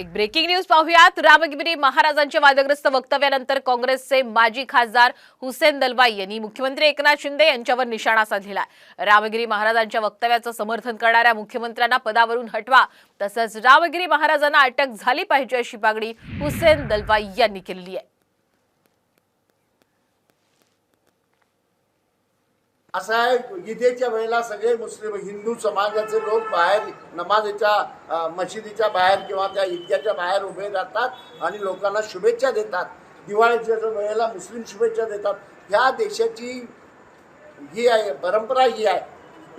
एक breaking news पाहूयात रामगिरी महाराजांच्या वादग्रस्त वक्तव्यानंतर काँग्रेसचे माजी खासदार हुसेन दलवाई यांनी मुख्यमंत्री एकनाथ शिंदे यांच्यावर निशाणा साधलेला आहे. रामगिरी महाराजांच्या वक्तव्याचं समर्थन करणाऱ्या मुख्यमंत्र्यांना पदावरून हटवा तसंच रामगिरी महाराजांना अटक झाली पाहिजे अशी मागणी हुसेन दलवाई यांनी केलेली आहे असं आहे ईदेच्या वेळेला सगळे मुस्लिम हिंदू समाजाचे लोक बाहेर नमाजच्या मशिदीच्या बाहेर किंवा त्या ईदग्याच्या बाहेर उभे राहतात आणि लोकांना शुभेच्छा देतात. दिवाळीच्या वेळेला मुस्लिम शुभेच्छा देतात. ह्या देशाची ही आहे परंपरा ही आहे.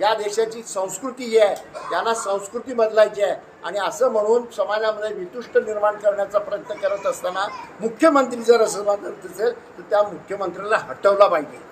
या देशाची संस्कृती ही आहे. त्यांना संस्कृती बदलायची आहे. आणि असं म्हणून समाजामध्ये वितुष्ट निर्माण करण्याचा प्रयत्न करत असताना मुख्यमंत्री जर असं म्हणत असेल तर त्या मुख्यमंत्र्याला हटवला पाहिजे.